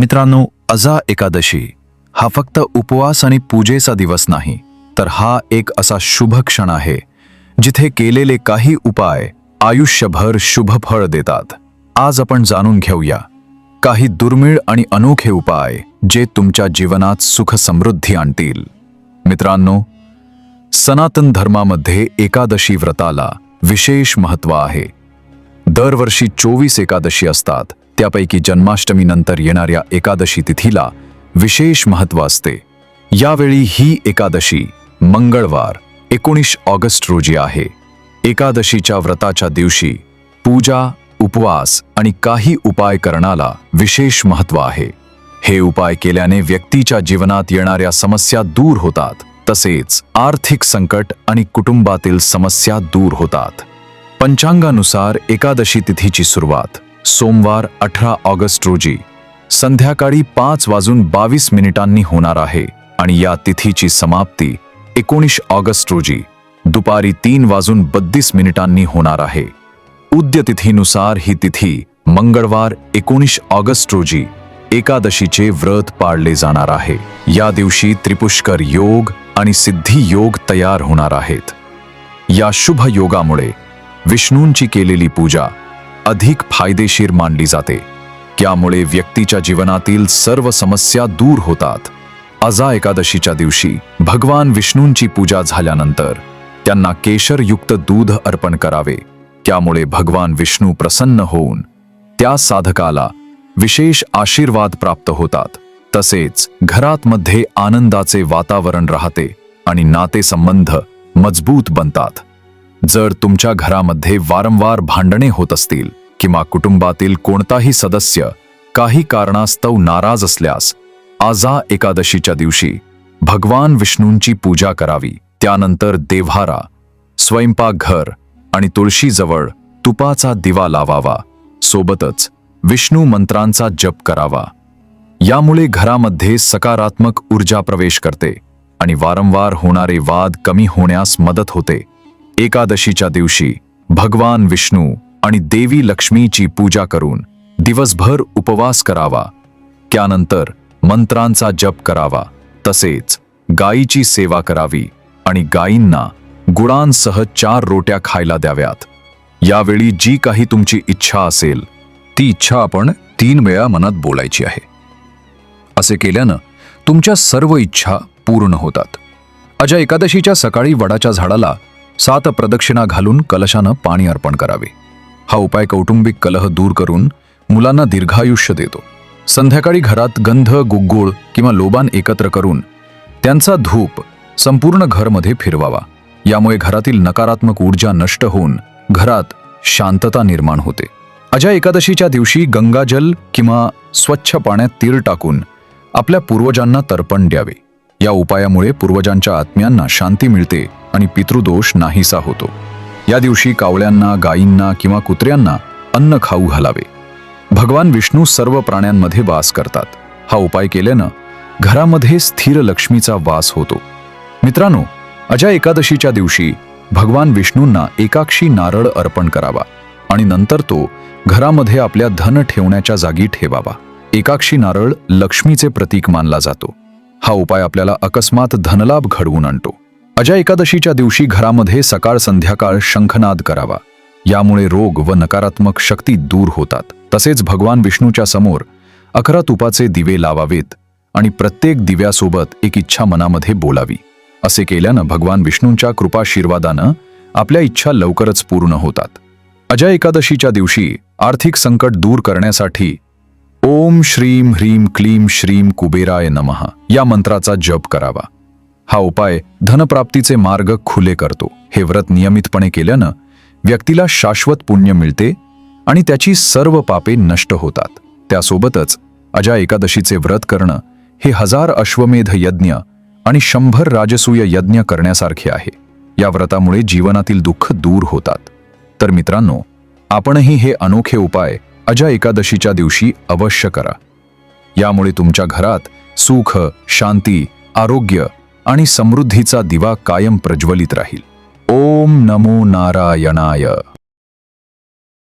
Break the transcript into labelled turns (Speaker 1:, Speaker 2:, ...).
Speaker 1: मित्रांनो अजा एकादशी हा फक्त उपवास आणि पूजेचा दिवस नाही तर हा एक असा शुभ क्षण आहे जिथे केलेले काही उपाय आयुष्यभर शुभ फळ देतात. आज आपण जाणून घेऊया काही दुर्मिळ आणि अनोखे उपाय जे तुमच्या जीवनात सुख समृद्धी आणतील. मित्रांनो सनातन धर्मामध्ये एकादशी व्रताला विशेष महत्त्व आहे. दरवर्षी चोवीस एकादशी असतात त्यापैकी जन्माष्टमीनंतर येणाऱ्या एकादशी तिथीला विशेष महत्त्व असते. यावेळी ही एकादशी मंगळवार एकोणीस ऑगस्ट रोजी आहे. एकादशीच्या व्रताच्या दिवशी पूजा उपवास आणि काही उपाय करण्याला विशेष महत्त्व आहे. हे उपाय केल्याने व्यक्तीच्या जीवनात येणाऱ्या समस्या दूर होतात तसेच आर्थिक संकट आणि कुटुंबातील समस्या दूर होतात. पंचांगानुसार एकादशी तिथीची सुरुवात सोमवार अठरा ऑगस्ट रोजी. संध्याकाळी पाच वाजून बावीस मिनिटांनी होणार आहे आणि या तिथीची समाप्ती एकोणीस ऑगस्ट रोजी दुपारी तीन वाजून बत्तीस मिनिटांनी होणार आहे. उद्य तिथीनुसार ही तिथी मंगळवार एकोणीस ऑगस्ट रोजी एकादशीचे व्रत पाळले जाणार आहे. या दिवशी त्रिपुष्कर योग आणि सिद्धी योग तयार होणार आहेत. या शुभ योगामुळे विष्णूंची केलेली पूजा अधिक फायदेशीर मानली जाते. त्यामुळे व्यक्तीच्या जीवनातील सर्व समस्या दूर होतात. अजा एकादशीच्या दिवशी भगवान विष्णूंची पूजा झाल्यानंतर त्यांना केशरयुक्त दूध अर्पण करावे. त्यामुळे भगवान विष्णू प्रसन्न होऊन त्या साधकाला विशेष आशीर्वाद प्राप्त होतात. तसेच घरात मध्ये आनंदाचे वातावरण राहते आणि नातेसंबंध मजबूत बनतात. जर तुमच्या घरामध्ये वारंवार भांडणे होत असतील किंवा कुटुंबातील कोणताही सदस्य काही कारणास्तव नाराज असल्यास आजा एकादशीच्या दिवशी भगवान विष्णूंची पूजा करावी. त्यानंतर देव्हारा स्वयंपाकघर आणि तुळशीजवळ तुपाचा दिवा लावावा. सोबतच विष्णू मंत्रांचा जप करावा. यामुळे घरामध्ये सकारात्मक ऊर्जा प्रवेश करते आणि वारंवार होणारे वाद कमी होण्यास मदत होते. एकादशीच्या दिवशी भगवान विष्णू आणि देवी लक्ष्मीची पूजा करून दिवसभर उपवास करावा. त्यानंतर मंत्रांचा जप करावा. तसेच गायीची सेवा करावी आणि गायींना गुळांसह चार रोट्या खायला द्याव्यात. यावेळी जी काही तुमची इच्छा असेल ती इच्छा आपण तीन वेळा मनात बोलायची आहे. असे केल्यानं तुमच्या सर्व इच्छा पूर्ण होतात. अजा एकादशीच्या सकाळी वडाच्या झाडाला सात प्रदक्षिणा घालून कलशानं पाणी अर्पण करावे. हा उपाय कौटुंबिक कलह दूर करून मुलांना दीर्घायुष्य देतो. संध्याकाळी घरात गंध गुग्गुळ किंवा लोबान एकत्र करून त्यांचा धूप संपूर्ण घरमध्ये फिरवावा. यामुळे घरातील नकारात्मक ऊर्जा नष्ट होऊन घरात शांतता निर्माण होते. अजा एकादशीच्या दिवशी गंगाजल किंवा स्वच्छ पाण्यात तीर टाकून आपल्या पूर्वजांना तर्पण द्यावे. या उपायामुळे पूर्वजांच्या आत्म्यांना शांती मिळते आणि पितृदोष नाहीसा होतो. या दिवशी कावळ्यांना गायींना किंवा कुत्र्यांना अन्न खाऊ घालावे. भगवान विष्णू सर्व प्राण्यांमध्ये वास करतात. हा उपाय केल्यानं घरामध्ये स्थिर लक्ष्मीचा वास होतो. मित्रांनो अजा एकादशीच्या दिवशी भगवान विष्णूंना एकाक्षी नारळ अर्पण करावा आणि नंतर तो घरामध्ये आपल्या धन ठेवण्याच्या जागी ठेवावा. एकाक्षी नारळ लक्ष्मीचे प्रतीक मानला जातो. हा उपाय आपल्याला अकस्मात धनलाभ घडवून आणतो. अजा एकादशीच्या दिवशी घरामध्ये सकाळ संध्याकाळ शंखनाद करावा. यामुळे रोग व नकारात्मक शक्ती दूर होतात. तसेच भगवान विष्णूच्या समोर अकरा तुपाचे दिवे लावावेत आणि प्रत्येक दिव्यासोबत एक इच्छा मनामध्ये बोलावी. असे केल्यानं भगवान विष्णूंच्या कृपाशीर्वादानं आपल्या इच्छा लवकरच पूर्ण होतात. अजय एकादशीच्या दिवशी आर्थिक संकट दूर करण्यासाठी ओम श्रीम ह्रीम क्लीम श्रीम कुबेराय नमः या मंत्राचा जप करावा. हा उपाय धनप्राप्तीचे मार्ग खुले करतो. हे व्रत नियमितपणे केल्यानं व्यक्तीला शाश्वत पुण्य मिळते आणि त्याची सर्व पापे नष्ट होतात. त्यासोबतच अजा एकादशीचे व्रत करणं हे हजार अश्वमेध यज्ञ आणि शंभर राजसूय यज्ञ करण्यासारखे आहे. या व्रतामुळे जीवनातील दुःख दूर होतात. तर मित्रांनो आपणही हे अनोखे उपाय अजा एकादशीच्या दिवशी अवश्य करा. यामुळे तुमच्या घरात सुख शांती आरोग्य आणि समृद्धीचा दिवा कायम प्रज्वलित राहील. ओम नमो नारायणाय.